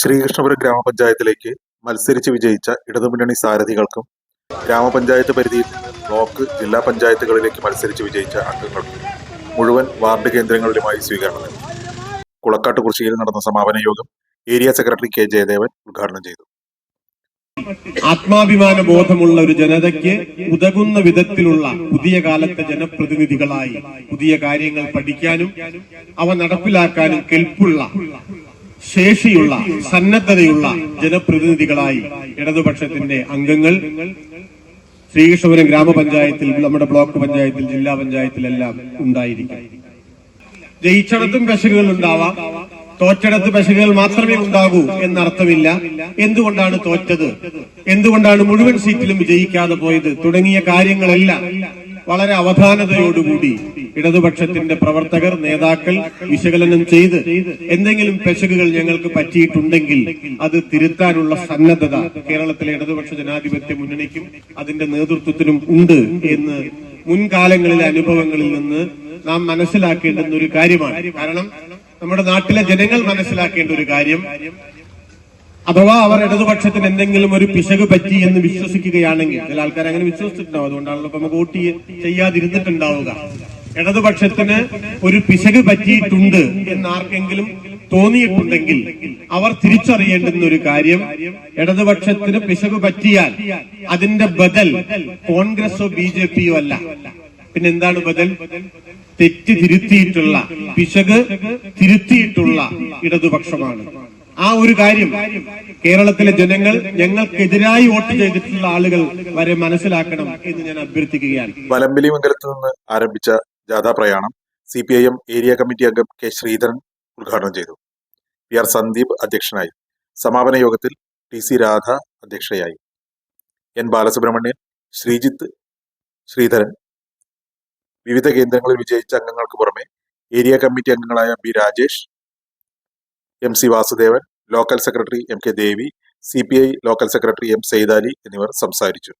ശ്രീകൃഷ്ണപുരം ഗ്രാമപഞ്ചായത്തിലേക്ക് മത്സരിച്ച് വിജയിച്ച ഇടതുമുന്നണി സാരഥികൾക്കും ഗ്രാമപഞ്ചായത്ത് പരിധിയിൽ ബ്ലോക്ക് ജില്ലാ പഞ്ചായത്തുകളിലേക്ക് മത്സരിച്ച് വിജയിച്ച അംഗങ്ങൾക്കും മുഴുവൻ വാർഡ് കേന്ദ്രങ്ങളിലുമായി സ്വീകരണം നൽകി. കുളക്കാട്ട് കുറിശ്ശിയിൽ നടന്ന സമാപന യോഗം ഏരിയ സെക്രട്ടറി കെ ജയദേവൻ ഉദ്ഘാടനം ചെയ്തു. ആത്മാഭിമാന ബോധമുള്ള ഒരു ജനതയ്ക്ക് ഉതകുന്ന വിധത്തിലുള്ള പുതിയ കാലത്തെ ജനപ്രതിനിധികളായി പുതിയ കാര്യങ്ങൾ പഠിക്കാനും അവ നടപ്പിലാക്കാനും കെൽപ്പുള്ള ശേഷിയുള്ള സന്നദ്ധതയുള്ള ജനപ്രതിനിധികളായി ഇടതുപക്ഷത്തിന്റെ അംഗങ്ങൾ ശ്രീകൃഷ്ണപുരം ഗ്രാമപഞ്ചായത്തിൽ നമ്മുടെ ബ്ലോക്ക് പഞ്ചായത്തിൽ ജില്ലാ പഞ്ചായത്തിലെല്ലാം ഉണ്ടായിരിക്കും. ജയിച്ചിടത്തും പെശകുകൾ ഉണ്ടാവാം. തോറ്റടത്ത് പെശകുകൾ മാത്രമേ ഉണ്ടാകൂ എന്നർത്ഥമില്ല. എന്തുകൊണ്ടാണ് തോറ്റത്? എന്തുകൊണ്ടാണ് മുഴുവൻ സീറ്റിലും വിജയിക്കാതെ പോയത്? തുടങ്ങിയ കാര്യങ്ങളെല്ലാം വളരെ അവധാനതയോടുകൂടി ഇടതുപക്ഷത്തിന്റെ പ്രവർത്തകർ നേതാക്കൾ വിശകലനം ചെയ്ത് എന്തെങ്കിലും പെശകുകൾ ഞങ്ങൾക്ക് പറ്റിയിട്ടുണ്ടെങ്കിൽ അത് തിരുത്താനുള്ള സന്നദ്ധത കേരളത്തിലെ ഇടതുപക്ഷ ജനാധിപത്യ മുന്നണിക്കും അതിന്റെ നേതൃത്വത്തിനും ഉണ്ട് എന്ന് മുൻകാലങ്ങളിലെ അനുഭവങ്ങളിൽ നിന്ന് നാം മനസ്സിലാക്കേണ്ടുന്ന ഒരു കാര്യമാണ്. കാരണം നമ്മുടെ നാട്ടിലെ ജനങ്ങൾ മനസ്സിലാക്കേണ്ട ഒരു കാര്യം അഥവാ അവർ ഇടതുപക്ഷത്തിന് എന്തെങ്കിലും ഒരു പിശക് പറ്റി എന്ന് വിശ്വസിക്കുകയാണെങ്കിൽ ചില ആൾക്കാർ അങ്ങനെ വിശ്വസിച്ചിട്ടുണ്ടാവും. അതുകൊണ്ടാണല്ലോ ഇപ്പൊ നമുക്ക് വോട്ട് ചെയ്യാതിരുന്നിട്ടുണ്ടാവുക. ഇടതുപക്ഷത്തിന് ഒരു പിശക് പറ്റിയിട്ടുണ്ട് എന്ന് ആർക്കെങ്കിലും തോന്നിയിട്ടുണ്ടെങ്കിൽ അവർ തിരിച്ചറിയേണ്ടുന്ന ഒരു കാര്യം ഇടതുപക്ഷത്തിന് പിശക് പറ്റിയാൽ അതിന്റെ ബദൽ കോൺഗ്രസോ ബി ജെ പിയോ അല്ല. പിന്നെന്താണ് ബദൽ? തെറ്റ് തിരുത്തിയിട്ടുള്ള പിശക് തിരുത്തിയിട്ടുള്ള ഇടതുപക്ഷമാണ്. ആ ഒരു കാര്യം കേരളത്തിലെ ജനങ്ങൾ ഞങ്ങൾക്കെതിരായി വോട്ട് ചെയ്തിട്ടുള്ള ആളുകൾ വരെ മനസ്സിലാക്കണം എന്ന് ഞാൻ അഭ്യർത്ഥിക്കുകയാണ്. വലമ്പലി മംഗലത്ത് നിന്ന് ആരംഭിച്ച ജാഥാ പ്രയാണം C P I M area committee അംഗം കെ ശ്രീധരൻ ഉദ്ഘാടനം ചെയ്തു. പി ആർ സന്ദീപ് അധ്യക്ഷനായി. സമാപന യോഗത്തിൽ ടി സി രാധ അധ്യക്ഷയായി. എൻ ബാലസുബ്രഹ്മണ്യൻ ശ്രീജിത്ത് ശ്രീധരൻ. വിവിധ കേന്ദ്രങ്ങളിൽ വിജയിച്ച അംഗങ്ങൾക്ക് പുറമെ ഏരിയ കമ്മിറ്റി അംഗങ്ങളായ B Rajesh M C Vasudevan local secretary M K Devi C local secretary M Saithali എന്നിവർ സംസാരിച്ചു.